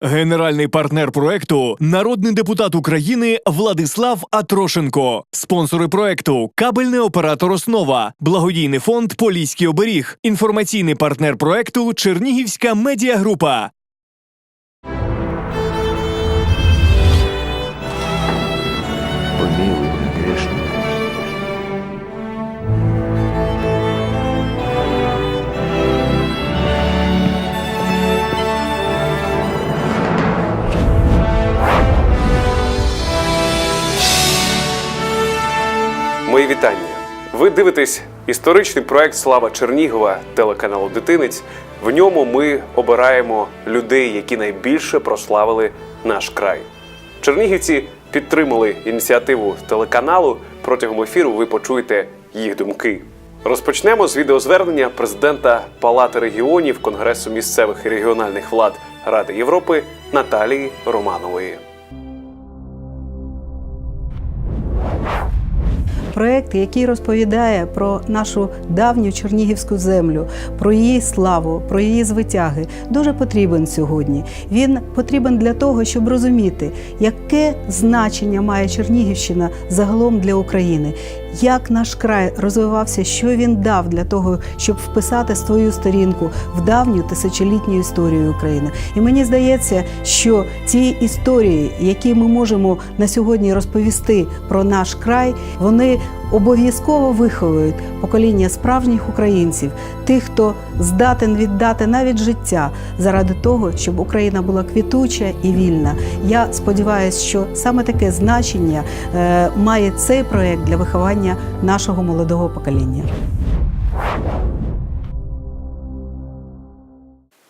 Генеральний партнер проекту народний депутат України Владислав Атрошенко. Спонсори проекту кабельний оператор Основа, благодійний фонд Поліський оберіг, інформаційний партнер проекту Чернігівська медіагрупа. Вітання. Ви дивитесь історичний проект Слава Чернігова телеканалу Дитинець. В ньому ми обираємо людей, які найбільше прославили наш край. Чернігівці підтримали ініціативу телеканалу. Протягом ефіру ви почуєте їх думки. Розпочнемо з відеозвернення президента Палати регіонів Конгресу місцевих і регіональних влад Ради Європи Наталії Романової. Проект, який розповідає про нашу давню чернігівську землю, про її славу, про її звитяги, дуже потрібен сьогодні. Він потрібен для того, щоб розуміти, яке значення має Чернігівщина загалом для України, як наш край розвивався, що він дав для того, щоб вписати свою сторінку в давню тисячолітню історію України. І мені здається, що ці історії, які ми можемо на сьогодні розповісти про наш край, вони обов'язково виховують покоління справжніх українців, тих, хто здатен віддати навіть життя заради того, щоб Україна була квітуча і вільна. Я сподіваюся, що саме таке значення е, має цей проект для виховання нашого молодого покоління.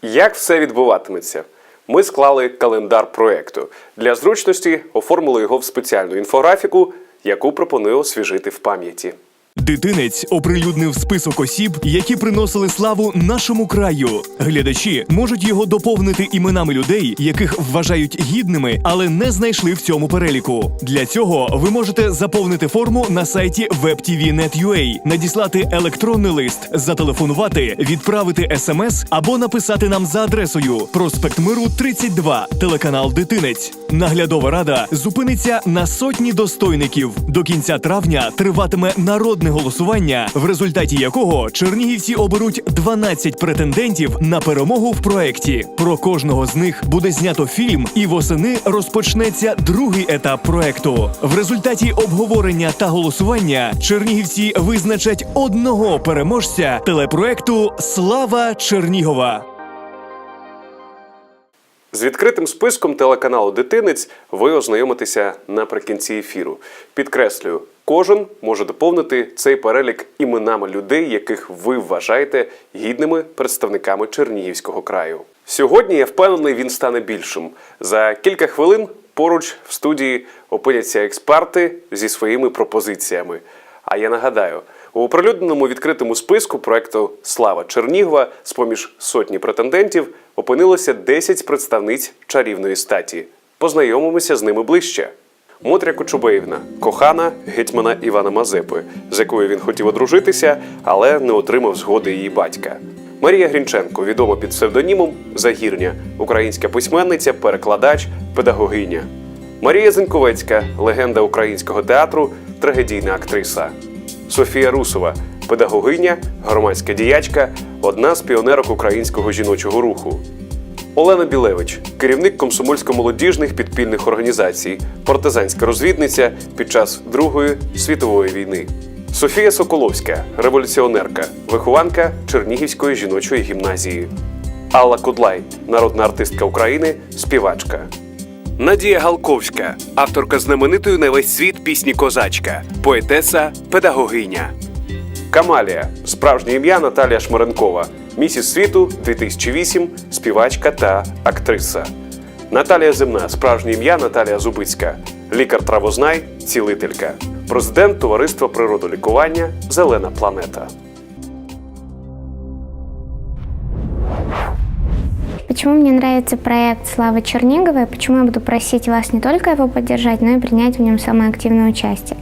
Як все відбуватиметься? Ми склали календар проекту. Для зручності оформили його в спеціальну інфографіку, яку пропоную освіжити в пам'яті. Дитинець оприлюднив список осіб, які приносили славу нашому краю. Глядачі можуть його доповнити іменами людей, яких вважають гідними, але не знайшли в цьому переліку. Для цього ви можете заповнити форму на сайті webtv.net.ua, надіслати електронний лист, зателефонувати, відправити смс або написати нам за адресою Проспект Миру 32, телеканал Дитинець. Наглядова рада зупиниться на сотні достойників. До кінця травня триватиме народне голосування, в результаті якого чернігівці оберуть 12 претендентів на перемогу в проєкті. Про кожного з них буде знято фільм, і восени розпочнеться другий етап проекту. В результаті обговорення та голосування чернігівці визначать одного переможця телепроекту Слава Чернігова. З відкритим списком телеканалу Дитинець ви ознайомитеся наприкінці ефіру. Підкреслюю, кожен може доповнити цей перелік іменами людей, яких ви вважаєте гідними представниками Чернігівського краю. Сьогодні я впевнений, він стане більшим. За кілька хвилин поруч в студії опиняться експерти зі своїми пропозиціями. А я нагадаю, у оприлюдненому відкритому списку проекту Слава Чернігова з поміж сотні претендентів опинилося 10 представниць чарівної статі. Познайомимося з ними ближче. Мотря Кочубеївна, кохана гетьмана Івана Мазепи, з якою він хотів одружитися, але не отримав згоди її батька. Марія Грінченко, відома під псевдонімом Загірня, українська письменниця, перекладач, педагогиня. Марія Зеньковецька, легенда українського театру, трагедійна актриса. Софія Русова, педагогиня, громадська діячка, одна з піонерок українського жіночого руху. Олена Білевич, керівник комсомольсько-молодіжних підпільних організацій, партизанська розвідниця під час Другої світової війни. Софія Соколовська, революціонерка, вихованка Чернігівської жіночої гімназії. Алла Кудлай, народна артистка України, співачка. Надія Галковська, авторка знаменитої на весь світ пісні Козачка, поетеса, педагогиня. Камалія, справжнє ім'я Наталія Шмаренкова, місіс світу 2008, співачка та актриса. Наталія Земна, справжнє ім'я Наталія Зубицька, лікар-травознай, цілителька, президент Товариства природолікування Зелена планета. Почему мне нравится проект Славы Черниговой, почему я буду просить вас не только его поддержать, но и принять в нем самое активное участие.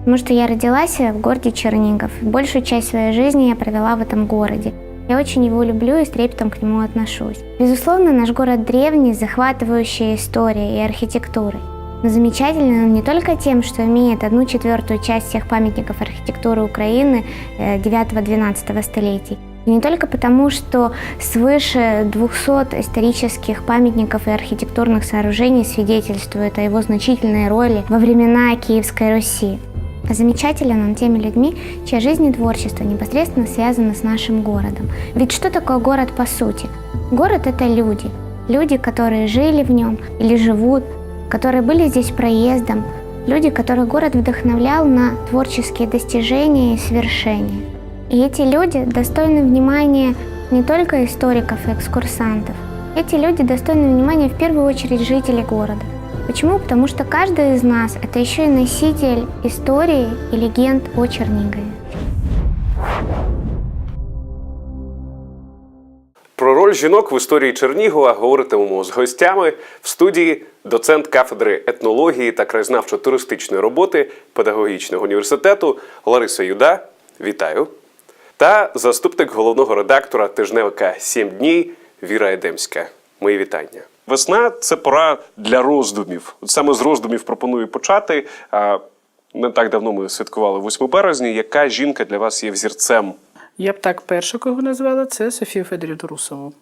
Потому что я родилась в городе Чернигов. Большую часть своей жизни я провела в этом городе. Я очень его люблю и с трепетом к нему отношусь. Безусловно, наш город древний, с захватывающей историей и архитектурой. Но замечательный он не только тем, что имеет одну четвертую часть всех памятников архитектуры Украины э, 9-12 столетий. И не только потому, что свыше 200 исторических памятников и архитектурных сооружений свидетельствуют о его значительной роли во времена Киевской Руси. Замечателен он теми людьми, чья жизнь и творчество непосредственно связаны с нашим городом. Ведь что такое город по сути? Город – это люди. Люди, которые жили в нем или живут, которые были здесь проездом, люди, которых город вдохновлял на творческие достижения и свершения. И эти люди достойны внимания не только историков и экскурсантов. Эти люди достойны внимания в первую очередь жителей города. Почему? Потому что каждый из нас – это еще и носитель истории и легенд о Чернигове. Про роль жінок в історії Чернігова говоритимемо з гостями в студії доцент кафедри етнології та краєзнавчо-туристичної роботи Педагогічного університету Лариса Юда. Вітаю. Та заступник головного редактора тижневика «Сім днів Віра Едемська. Мої вітання. Весна це пора для роздумів. От саме з роздумів пропоную почати. Не так давно ми святкували 8 березня. Яка жінка для вас є взірцем? Я б так першу, кого назвала, це Софію Федорівну Русову.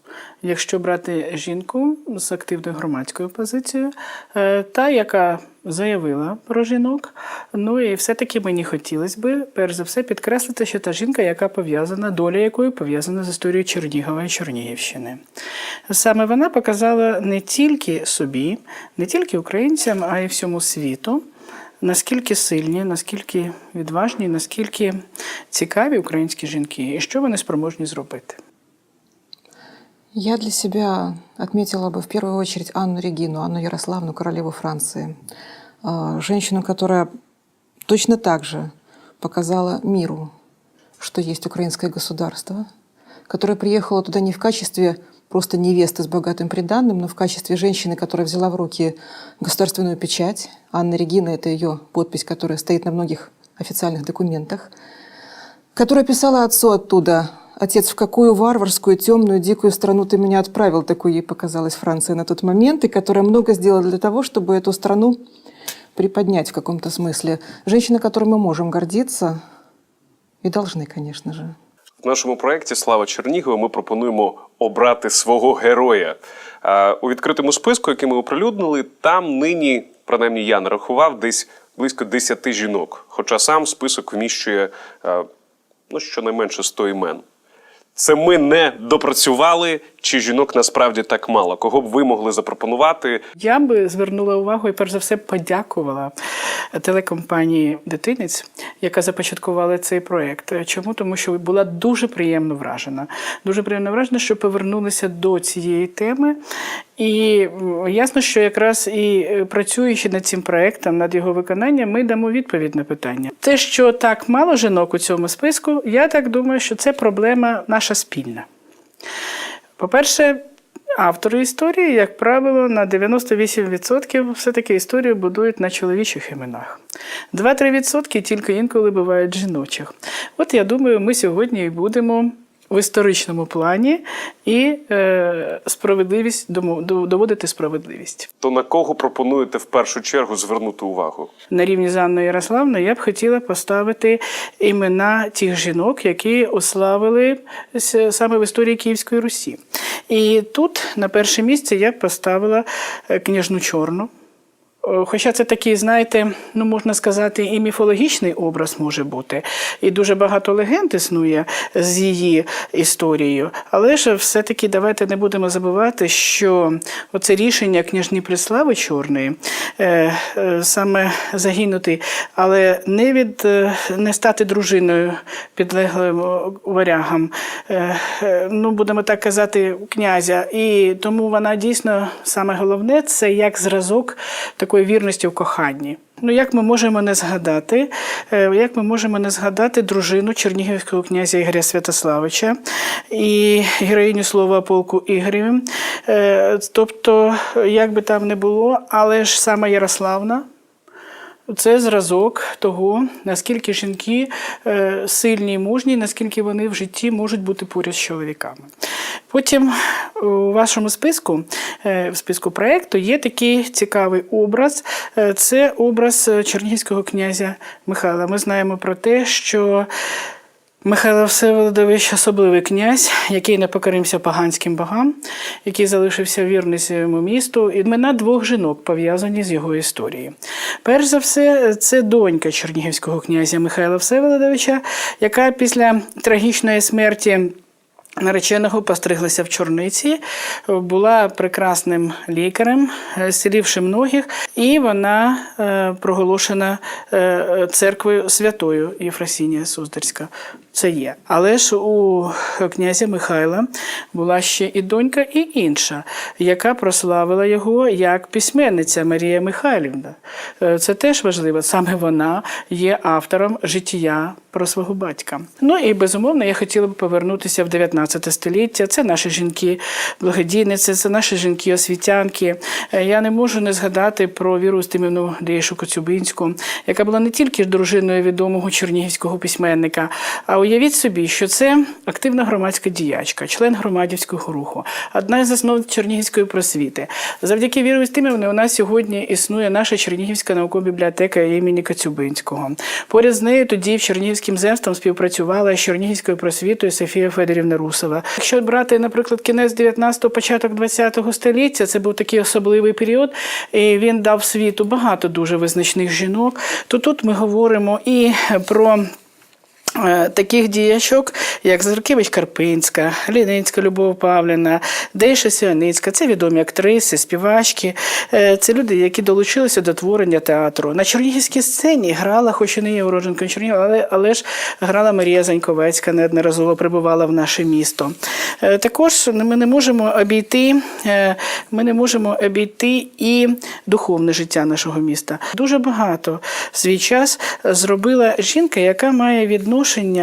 Якщо брати жінку з активною громадською позицією, е, та, яка заявила про жінок, ну і все-таки мені хотілося би, перш за все, підкреслити, що та жінка, яка пов'язана, доля якої пов'язана з історією Чернігова і Чернігівщини. Саме вона показала не тільки собі, не тільки українцям, а й всьому світу, наскільки сильні, наскільки відважні, наскільки цікаві українські жінки, і що вони спроможні зробити. Я для себя отметила бы в первую очередь Анну Регину, Анну Ярославну, королеву Франции. А, Женщину, которая точно так же показала миру, что есть украинское государство, которая приехала туда не в качестве просто невесты с богатым приданным, но в качестве женщины, которая взяла в руки государственную печать. Анна Регина – это ее подпись, которая стоит на многих официальных документах которая писала отцу оттуда «Отец, в какую варварскую, темную, дикую страну ты меня отправил?» Такой ей показалась Франция на тот момент, и которая много сделала для того, чтобы эту страну приподнять в каком-то смысле. Женщина, которой мы можем гордиться и должны, конечно же. В нашому проєкті Слава Чернігова ми пропонуємо обрати свого героя. У відкритому списку, який ми оприлюднили, там нині, принаймні я нарахував, десь близько 10 жінок. Хоча сам список вміщує ну, щонайменше 100 імен. Це ми не допрацювали, чи жінок насправді так мало? Кого б ви могли запропонувати? Я би звернула увагу і перш за все подякувала телекомпанії Дитинець, яка започаткувала цей проект. Чому? Тому що була дуже приємно вражена. Дуже приємно вражена, що повернулися до цієї теми. І ясно, що якраз і е, працюючи над цим проектом, над його виконанням, ми дамо відповідь на питання. Те, що так мало жінок у цьому списку, я так думаю, що це проблема наша спільна. По-перше, автори історії, як правило, на 98% все-таки історію будують на чоловічих іменах. 2-3% тільки інколи бувають жіночих. От я думаю, ми сьогодні і будемо в історичному плані і е, справедливість доводити справедливість. То на кого пропонуєте в першу чергу звернути увагу? На рівні з Анною Ярославною я б хотіла поставити імена тих жінок, які ославили саме в історії Київської Русі. І тут на перше місце я б поставила е, княжну Чорну. О, Хоча це такий, знаєте, ну можна сказати, і міфологічний образ може бути, і дуже багато легенд існує з її історією. Але ж все-таки давайте не будемо забувати, що оце рішення княжні Преслави Чорної е, е, саме загинути, але не від е, не стати дружиною підлеглим варягам, е, е, ну будемо так казати, князя. І тому вона дійсно саме головне це як зразок такої вірності в коханні. Ну, як ми можемо не згадати, е, як ми можемо не згадати дружину чернігівського князя Ігоря Святославича і героїню слова полку Ігореві. Е, Тобто, як би там не було, але ж саме Ярославна це зразок того, наскільки жінки е, сильні і мужні, наскільки вони в житті можуть бути поряд з чоловіками. Потім у вашому списку, е, в списку проєкту, є такий цікавий образ. Е, Це образ Чернігського князя Михайла. Ми знаємо про те, що Михайло Всеволодович особливий князь, який не покорився поганським богам, який залишився вірний своєму місту. Імена двох жінок пов'язані з його історією. Перш за все, це донька чернігівського князя Михайла Всеволодовича, яка після трагічної смерті. Нареченого постриглася в чорниці, була прекрасним лікарем, е, зцілівши многих, і вона е, проголошена е, церквою святою Єфросінія Суздальська. Це є. Але ж у князя Михайла була ще і донька, і інша, яка прославила його як письменниця Марія Михайлівна. Е, Це теж важливо. Саме вона є автором життя про свого батька. Ну і безумовно, я хотіла б повернутися в 19 століття. Це наші жінки благодійниці, це наші жінки освітянки. Е, Я не можу не згадати про Віру Стимівну Дейшу Коцюбинську, яка була не тільки дружиною відомого чернігівського письменника, а уявіть собі, що це активна громадська діячка, член громадівського руху, одна із засновниць Чернігівської просвіти. Завдяки Віру Стимівні у нас сьогодні існує наша Чернігівська наукова бібліотека імені Коцюбинського. Поряд з нею тоді в Чернігівським земством співпрацювала з Чернігівською просвітою Софія Федорівна Русова. Якщо брати, наприклад, кінець 19-го, початок 20-го століття, це був такий особливий період, і він дав світу багато дуже визначних жінок. То тут ми говоримо і про. Е, Таких діячок, як Зеркевич Карпинська, Лінинська Любов Павлівна, Дейша Сіаницька, це відомі актриси, співачки. Е, Це люди, які долучилися до творення театру. На Чернігівській сцені грала, хоч і не є уродженкою Чернігова, але, але ж грала Марія Заньковецька, неодноразово прибувала в наше місто. Е, Також ми не можемо обійти, ми не можемо обійти і духовне життя нашого міста. Дуже багато в свій час зробила жінка, яка має відношення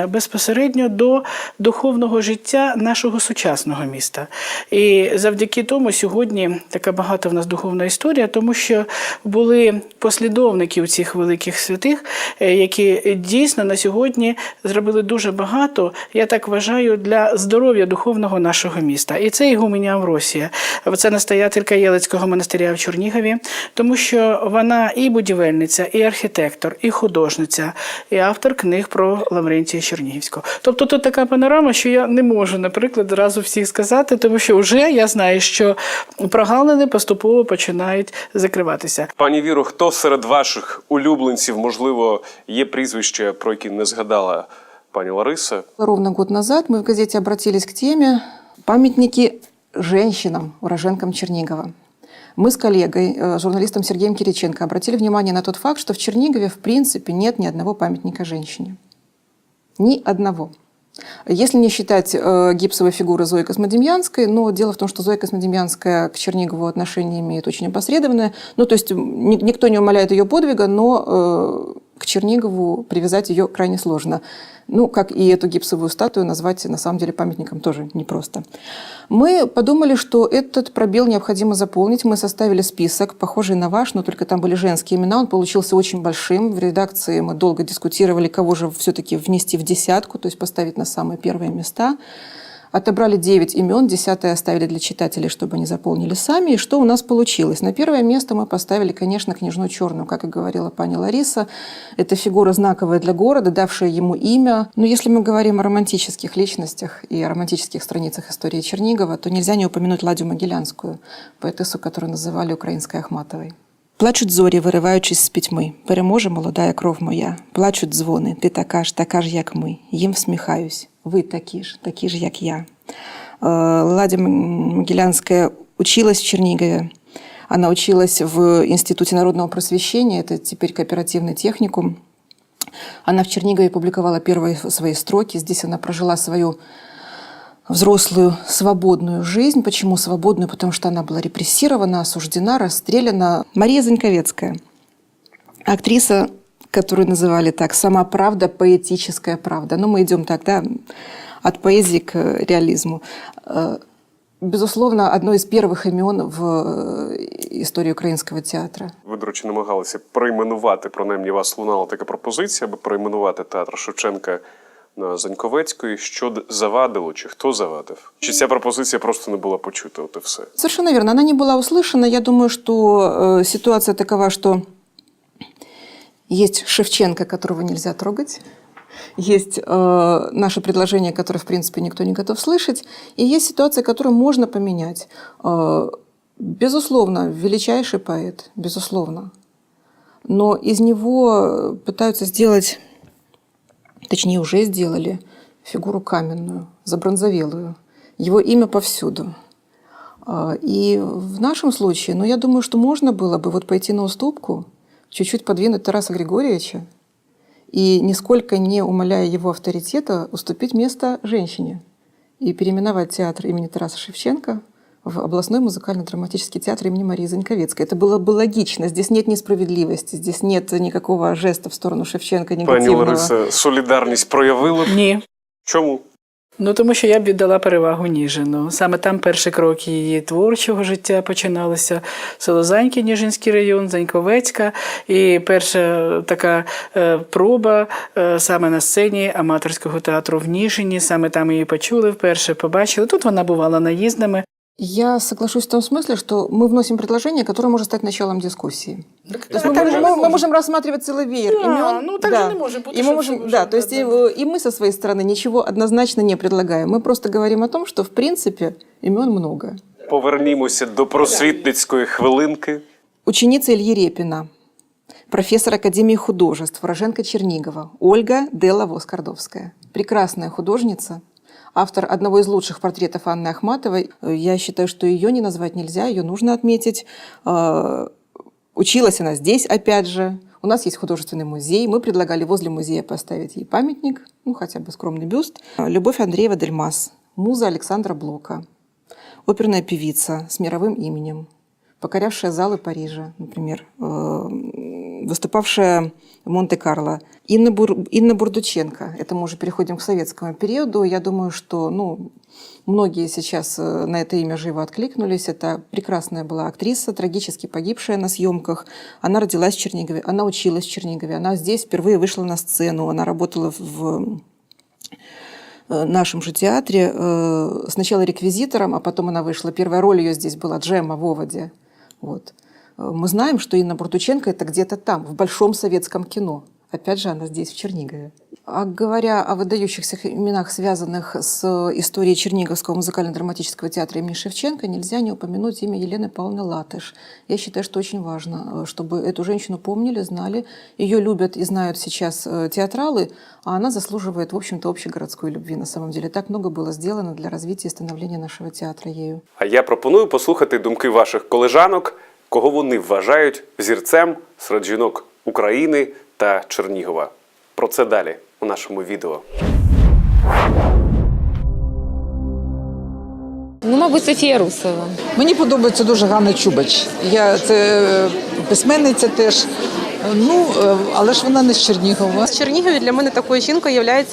безпосередньо до духовного життя нашого сучасного міста. І завдяки тому сьогодні така багата в нас духовна історія, тому що були послідовники цих великих святих, е, які дійсно на сьогодні зробили дуже багато, я так вважаю, для здоров'я духовного нашого міста. І це Ігуменя Амвросія. Це настоятелька Єлицького монастиря в Чернігові, тому що вона і будівельниця, і архітектор, і художниця, і автор книг про Лаврентія Чернігівського. Тобто тут така панорама, що я не можу, наприклад, одразу всіх сказати, тому що вже я знаю, що прогалини поступово починають закриватися. Пані Віро, хто серед ваших улюбленців, можливо, є прізвище, про які не згадала пані Лариса? Ровно год назад мы в газете обратились к теме «Памятники женщинам, уроженкам Чернигова». Мы с коллегой, э, журналистом Сергеем Кириченко, обратили внимание на тот факт, что в Чернигове, в принципе, нет ни одного памятника женщине. Ни одного. Если не считать э, гипсовой фигуры Зои Космодемьянской, но дело в том, что Зоя Космодемьянская к Чернигову отношение имеет очень опосредованное. Ну, то есть ни- никто не умаляет ее подвига, но э, к Чернигову привязать ее крайне сложно. Ну, как и эту гипсовую статую назвать на самом деле памятником тоже непросто. Мы подумали, что этот пробел необходимо заполнить. Мы составили список, похожий на ваш, но только там были женские имена. Он получился очень большим. В редакции мы долго дискутировали, кого же все-таки внести в десятку, то есть поставить на самые первые места. Отобрали 9 имен, десятое оставили для читателей, чтобы они заполнили сами. И что у нас получилось? На первое место мы поставили, конечно, княжну Черную, как и говорила пани Лариса. Это фигура знаковая для города, давшая ему имя. Но если мы говорим о романтических личностях и о романтических страницах истории Чернигова, то нельзя не упомянуть Ладю Могилянскую, поэтессу, которую называли украинской Ахматовой. Плачуть зорі, вириваючись з пітьми. Переможе молодая кров моя. Плачуть дзвони, ти така ж, така ж, як ми. Їм всміхаюсь. Ви такі ж, такі ж, як я. Э, Ладя Могилянская училась в Чернигове. Она училась в Институте народного просвещения, это теперь кооперативный техникум. Она в Чернигове публиковала первые свои строки. Здесь она прожила свою взрослую свободную жизнь. Почему свободную? Потому что она была репрессирована, осуждена, расстреляна. Мария Заньковецкая, актриса, которую называли так «Сама правда, поэтическая правда». Ну, мы идем так, да, от поэзии к реализму. Э, Безусловно, одно из первых имен в э, истории украинского театра. Ви Ви, до речі, намагалися перейменувати, принаймні, у вас лунала така пропозиція, аби перейменувати театр Шевченка на Заньковецької. Що д- завадило, чи хто завадив? Чи ця пропозиція просто не була почута? От і все. Совершенно верно. Она не была услышана. Я думаю, что э, ситуация такова, что есть Шевченко, которого нельзя трогать. Есть э, наше предложение, которое, в принципе, никто не готов слышать. И есть ситуация, которую можно поменять. Э, безусловно, величайший поэт, безусловно. Но из него пытаются сделать, точнее, уже сделали фигуру каменную, забронзовелую. Его имя повсюду. А, И в нашем случае, ну, я думаю, что можно было бы вот пойти на уступку, чуть-чуть подвинуть Тараса Григорьевича и, нисколько не умаляя его авторитета, уступить место женщине и переименовать театр имени Тараса Шевченко в областной музыкально-драматический театр имени Марии Заньковецкой. Это было бы логично. Здесь нет несправедливости, здесь нет никакого жеста в сторону Шевченко Пані негативного. Лариса, солідарність проявили б? Ні. Чому? Ну, тому що я б віддала перевагу Ніжину. Саме там перші кроки її творчого життя починалися. Село Заньки, Ніжинський район, Заньковецька. І перша така е, проба е, саме на сцені аматорського театру в Ніжині. Саме там її почули вперше, побачили. Тут вона бувала наїздами. Я соглашусь в том смысле, что мы вносим предложение, которое может стать началом дискуссии. То есть а мы, так можем, же мы- мы можно. можем рассматривать целый веер Да, имен. ну так же не может быть, И мы чтобы можем, всё да, уже, то есть да, и, да. э, и мы со своей стороны ничего однозначно не предлагаем. Мы просто говорим о том, что в принципе имен много. Повернімося до просвітницької хвилинки. Ученица Ильи Репина, профессор Академии художеств, уроженка Чернигова, Ольга Делла Воскардовская. Прекрасная художница, автор одного из лучших портретов Анны Ахматовой. Я считаю, что ее не назвать нельзя, ее нужно отметить. Э, Училась она здесь, опять же. У нас есть художественный музей. Мы предлагали возле музея поставить ей памятник, ну, хотя бы скромный бюст. Э, Любовь Андреева Дельмас, муза Александра Блока, оперная певица с мировым именем, покорявшая залы Парижа, например, э, выступавшая в Монте-Карло. Инна, Бур... Инна Бурдученко. Это мы уже переходим к советскому периоду. Я думаю, что ну, многие сейчас э, на это имя живо откликнулись. Это прекрасная была актриса, трагически погибшая на съемках. Она родилась в Чернигове, она училась в Чернигове, она здесь впервые вышла на сцену, она работала в э, нашем же театре э, сначала реквизитором, а потом она вышла. Первая роль ее здесь была Джема в Оводе. Вот. Мы знаем, что Инна Буртученко это где-то там, в большом советском кино. Опять же, она здесь, в Чернигове. А говоря о выдающихся именах, связанных с историей Черниговского музыкально-драматического театра имени Шевченко, нельзя не упомянуть имя Елены Павловны Латыш. Я считаю, что очень важно, э, чтобы эту женщину помнили, знали. Ее любят и знают сейчас э, театралы, а она заслуживает, в общем-то, общегородской любви. На самом деле, так много было сделано для развития и становления нашего театра ею. А я пропоную послухати думки ваших колежанок, кого вони вважають зірцем серед жінок України та Чернігова. Про це далі у нашому відео. Ну, мабуть, Софія Русова. Мені подобається дуже Ганна Чубач. Я це е, письменниця теж. Ну, е, але ж вона не з Чернігова. В Чернігові для мене такою жінкою є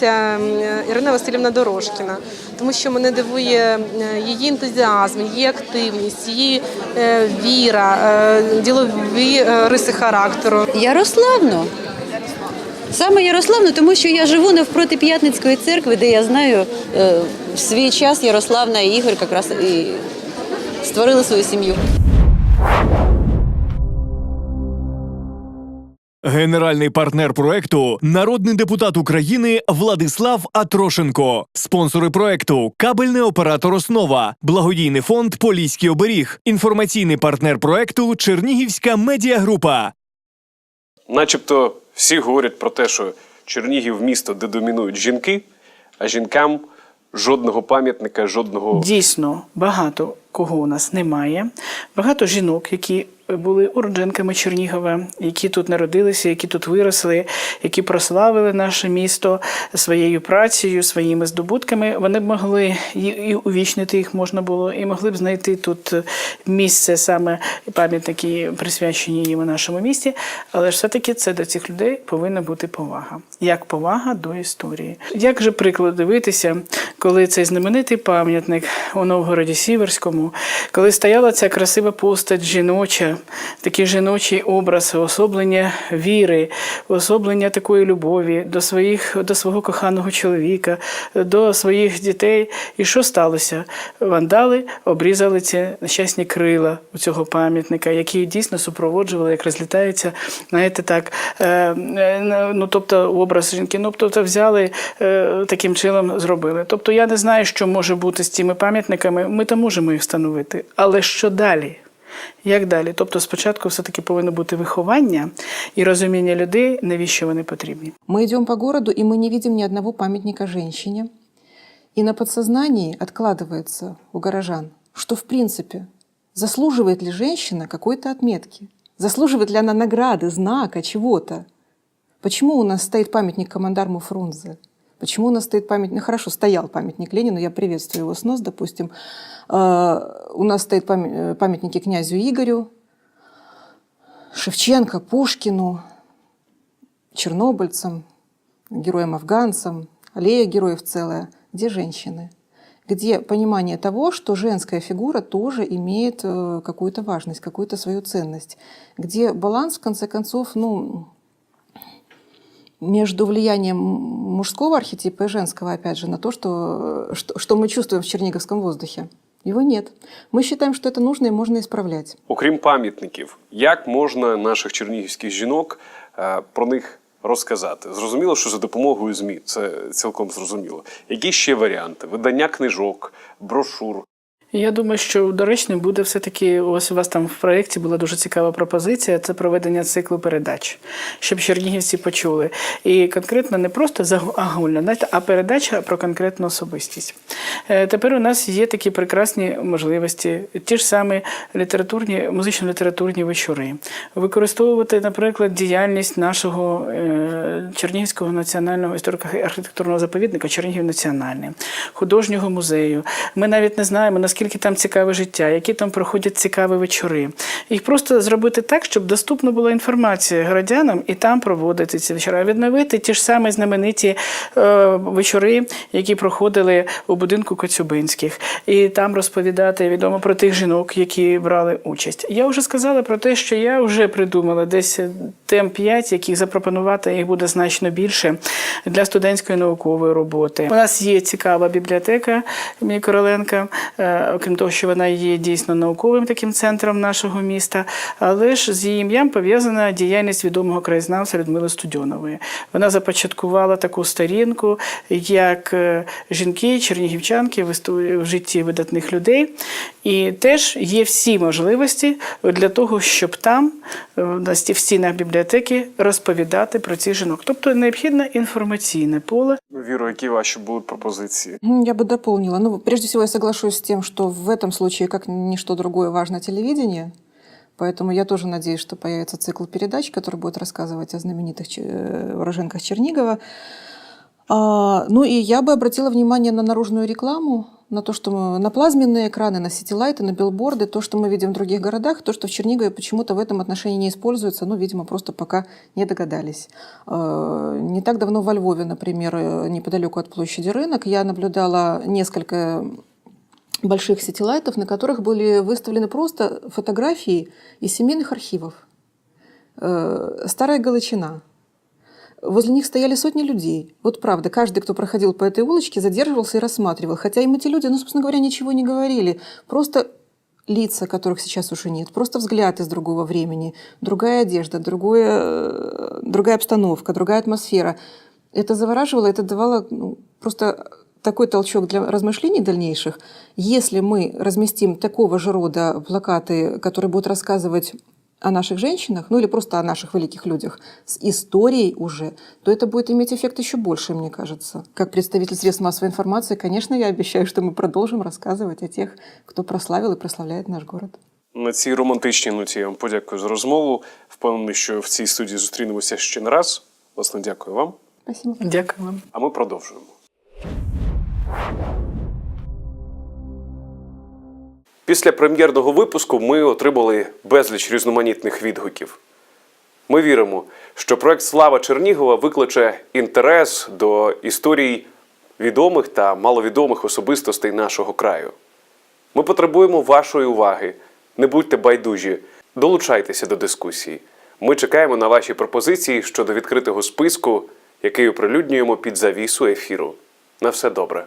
Ірина Васильівна Дорошкіна, тому що мене дивує е, її ентузіазм, її активність, її е, віра, е, ділові е, риси характеру. Ярославну. Саме Ярославну, тому що я живу навпроти П'ятницької церкви, де я знаю е, в свій час Ярославна і Ігор якраз і створили свою сім'ю. Генеральний партнер проекту народний депутат України Владислав Атрошенко. Спонсори проекту кабельний оператор Основа, благодійний фонд Поліський оберіг, інформаційний партнер проекту Чернігівська медіагрупа. Начебто всі говорять про те, що Чернігів місто, де домінують жінки, а жінкам жодного пам'ятника, жодного Дійсно, багато кого у нас немає. Багато жінок, які були уродженками Чернігова, які тут народилися, які тут виросли, які прославили наше місто своєю працею, своїми здобутками. Вони б могли і, увічнити їх можна було, і могли б знайти тут місце саме пам'ятники, присвячені їм у нашому місті. Але ж все-таки це до цих людей повинна бути повага. Як повага до історії. Як же приклад дивитися, коли цей знаменитий пам'ятник у Новгороді Сіверському, коли стояла ця красива постать жіноча, такий жіночий образ, особлення віри, особлення такої любові до своїх до свого коханого чоловіка, до своїх дітей. І що сталося? Вандали обрізали ці нещасні крила у цього пам'ятника, які дійсно супроводжували, як розлітаються, знаєте, так, е, е, ну тобто образ жінки, ну тобто взяли е, таким чином зробили. Тобто я не знаю, що може бути з цими пам'ятниками. Ми там можемо їх встановити, але що далі? Як далі? Тобто, спочатку все-таки повинно бути виховання і розуміння людей, навіщо вони потрібні. Мы идем по городу, и мы не видим ни одного памятника женщине. И на подсознании откладывается у горожан, что в принципе заслуживает ли женщина какой-то отметки, заслуживает ли она награды, знака, чего-то. Почему у нас стоит памятник командарму Фрунзе? Почему у нас стоит памятник, ну хорошо, стоял памятник Ленину, я приветствую его снос, допустим. Э, У нас стоит э, памятники князю Игорю, Шевченко, Пушкину, чернобыльцам, героям-афганцам, аллея героев целая. Где женщины? Где понимание того, что женская фигура тоже имеет э, какую-то важность, какую-то свою ценность? Где баланс, в конце концов, ну, между влиянием мужского архетипа и женского, опять же, на то, что, что, что мы чувствуем в черниговском воздухе. Его нет. Мы считаем, что это нужно и можно исправлять. Окрім пам'ятників, як можна наших чернігівських жінок е, про них розказати? Зрозуміло, що за допомогою ЗМІ це цілком зрозуміло. Які ще варіанти? Видання книжок, брошур. Я думаю, що доречним буде все-таки, ось у вас там в проєкті була дуже цікава пропозиція, це проведення циклу передач, щоб чернігівці почули. І конкретно не просто загальна, знаєте, а передача про конкретну особистість. Е, Тепер у нас є такі прекрасні можливості, ті ж самі літературні, музично-літературні вечори. Використовувати, наприклад, діяльність нашого е, Чернігівського національного історико-архітектурного заповідника Чернігів Національний, художнього музею. Ми навіть не знаємо, наскільки там цікаве життя, які там проходять цікаві вечори. Їх просто зробити так, щоб доступна була інформація городянам і там проводити ці вечори. Відновити ті ж самі знамениті е, вечори, які проходили у будинку Коцюбинських, і там розповідати відомо про тих жінок, які брали участь. Я вже сказала про те, що я вже придумала десь тем 5, яких запропонувати їх буде значно більше для студентської наукової роботи. У нас є цікава бібліотека імені Короленка, е, окрім того, що вона є дійсно науковим таким центром нашого міста, але ж з її ім'ям пов'язана діяльність відомого краєзнавця Людмили Студьонової. Вона започаткувала таку сторінку, як е, жінки, чернігівчанки в житті видатних людей. І теж є всі можливості для того, щоб там, е, на сті- в стінах бібліотеки, розповідати про цих жінок. Тобто необхідне інформаційне поле. Віро, які ваші будуть пропозиції? М, Я бы дополнила. Ну, прежде всего, я соглашусь с тем, что в этом случае, как ничто другое, важно телевидение. Поэтому я тоже надеюсь, что появится цикл передач, который будет рассказывать о знаменитых че- э, уроженках Чернигова. А, ну и я бы обратила внимание на наружную рекламу, на то, что мы, на плазменные экраны, на ситилайты, на билборды, то, что мы видим в других городах, то, что в Чернигове почему-то в этом отношении не используется, ну, видимо, просто пока не догадались. Э, Не так давно во Львове, например, э, неподалеку от площади рынок, я наблюдала несколько больших сетилайтов, на которых были выставлены просто фотографии из семейных архивов. Э, Старая Галичина. Возле них стояли сотни людей. Вот правда, каждый, кто проходил по этой улочке, задерживался и рассматривал. Хотя им эти люди, ну, собственно говоря, ничего не говорили. Просто лица, которых сейчас уже нет, просто взгляд из другого времени, другая одежда, другое, э, другая обстановка, другая атмосфера. Это завораживало, это давало ну, просто такой толчок для размышлений дальнейших. Если мы разместим такого же рода плакаты, которые будут рассказывать о наших женщинах, ну или просто о наших великих людях, с историей уже, то это будет иметь эффект еще больше, мне кажется. Как представитель средств массовой информации, конечно, я обещаю, что мы продолжим рассказывать о тех, кто прославил и прославляет наш город. На цій романтичній ноті я вам подякую за розмову. Впевнений, що в цій студії зустрінемося ще не раз. Власне, дякую вам. Спасибо. Дякую вам. А ми продовжуємо. Після прем'єрного випуску ми отримали безліч різноманітних відгуків. Ми віримо, що проект Слава Чернігова викличе інтерес до історій відомих та маловідомих особистостей нашого краю. Ми потребуємо вашої уваги. Не будьте байдужі. Долучайтеся до дискусії. Ми чекаємо на ваші пропозиції щодо відкритого списку, який оприлюднюємо під завісу ефіру. На все добре.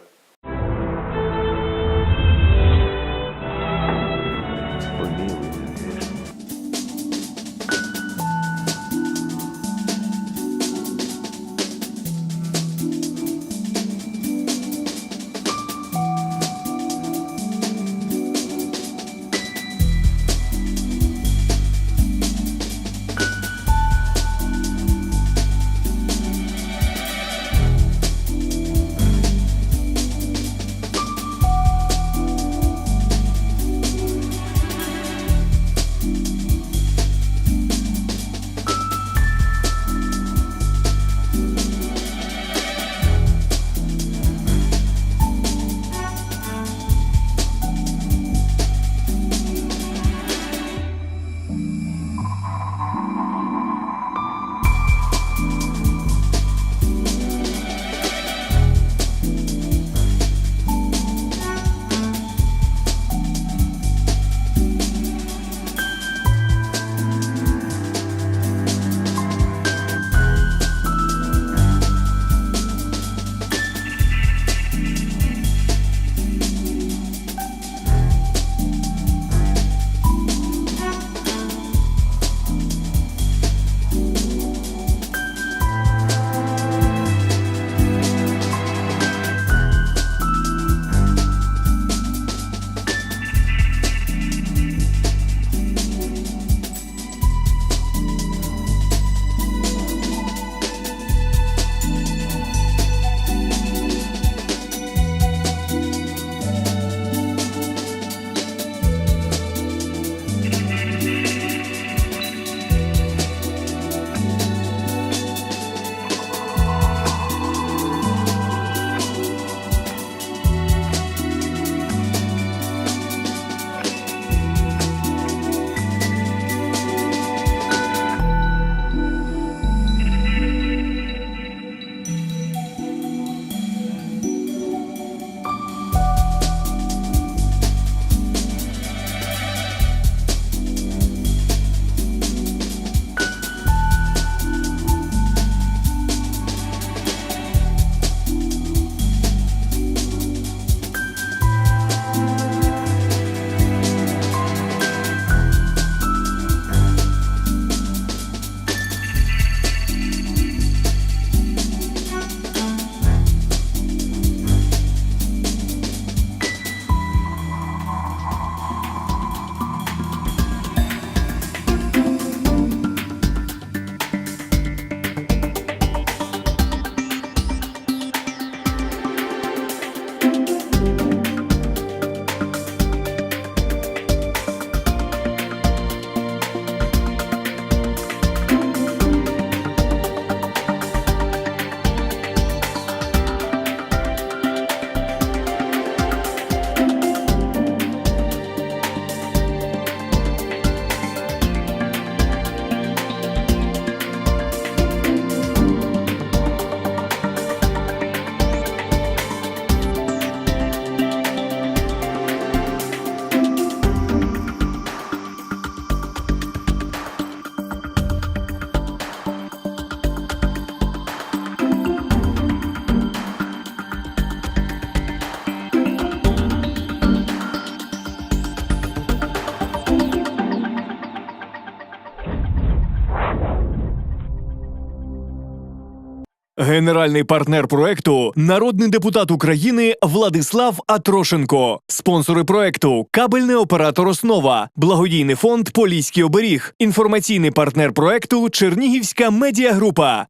Генеральний партнер проекту народний депутат України Владислав Атрошенко. Спонсори проекту кабельний оператор Основа, благодійний фонд Поліський оберіг, інформаційний партнер проекту Чернігівська медіагрупа.